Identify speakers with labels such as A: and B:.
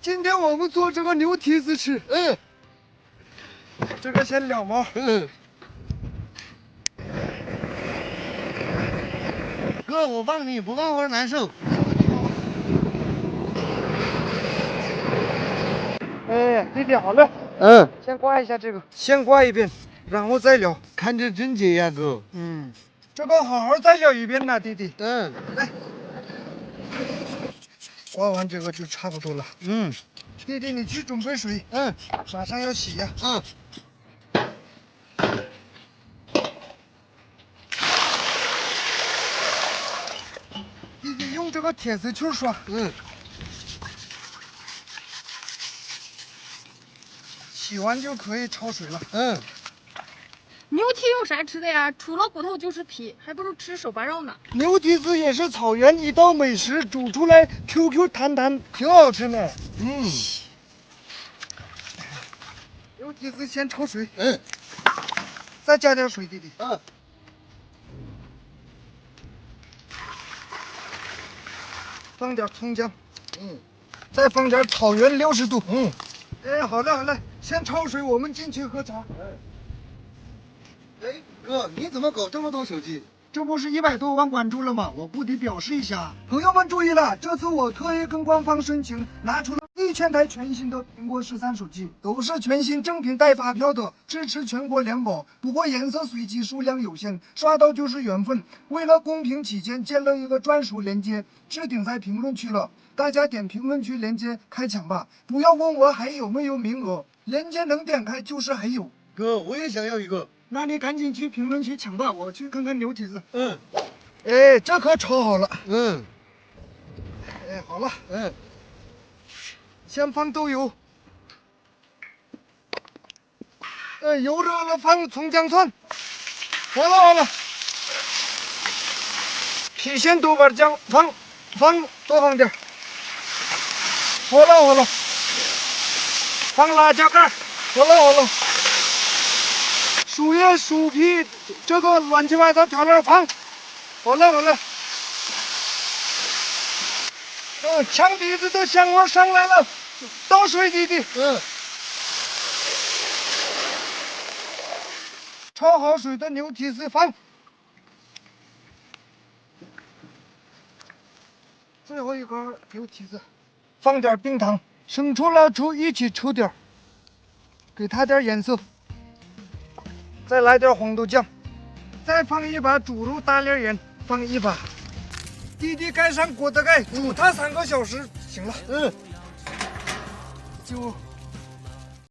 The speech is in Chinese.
A: 今天我们做这个牛蹄子吃。
B: 嗯
A: 这个先两毛。
B: 嗯。哥，我帮你，不干活难受。
A: 哎，弟弟好了，
B: 嗯，
A: 先刮一下这个，先刮一遍，然后再聊。
B: 看着真结呀，哥。
A: 嗯，这个好好再撩一遍呐，弟弟。
B: 嗯
A: 刮完这个就差不多了。
B: 嗯
A: 弟弟，你去准备水，
B: 嗯
A: 马上要洗呀。
B: 嗯。
A: 弟弟用这个铁丝球刷，
B: 嗯，
A: 洗完就可以焯水了。
B: 嗯，
C: 牛蹄有啥吃的呀？除了骨头就是皮，还不如吃手扒肉呢。
A: 牛蹄子也是草原一道美食，煮出来 Q Q 弹弹，挺好吃呢。
B: 嗯
A: 牛蹄子先焯水，
B: 嗯
A: 再加点水，弟弟。
B: 嗯
A: 放点葱姜，
B: 嗯
A: 再放点草原六十度。
B: 嗯，
A: 哎，好嘞好嘞，先焯水，我们进去喝茶。
B: 哎，哎哥，你怎么搞这么多手机？
A: 这不是一百多万关注了吗？我不得表示一下。朋友们注意了，这次我特意跟官方申请，拿出了一千台全新的苹果十三手机，都是全新正品带发票的，支持全国联保。不过颜色随机，数量有限，刷到就是缘分。为了公平起见，建了一个专属链接，置顶在评论区了，大家点评论区链接开抢吧！不要问我还有没有名额，链接能点开就是还有。
B: 哥，我也想要一个。
A: 那你赶紧去评论区抢吧，我去看看牛蹄子。
B: 嗯
A: 哎，这可炒好了。
B: 嗯
A: 哎，好了，
B: 嗯
A: 先放豆油。呃，油热了放葱姜蒜。好了好了，郫县豆瓣酱放放多放点。好了好了，放辣椒干。好了好了，树叶、树皮，这个乱七八糟调料放。好了好了。嗯，呛鼻子的香味上来了，倒水弟弟，
B: 嗯
A: 焯好水的牛蹄子放，最后一根牛蹄子，放点冰糖，生抽、老抽一起抽点，给它点颜色，再来点黄豆酱，再放一把猪肉大粒盐，放一把。滴滴盖上锅的盖，煮它三个小时，行了。
B: 嗯，
A: 就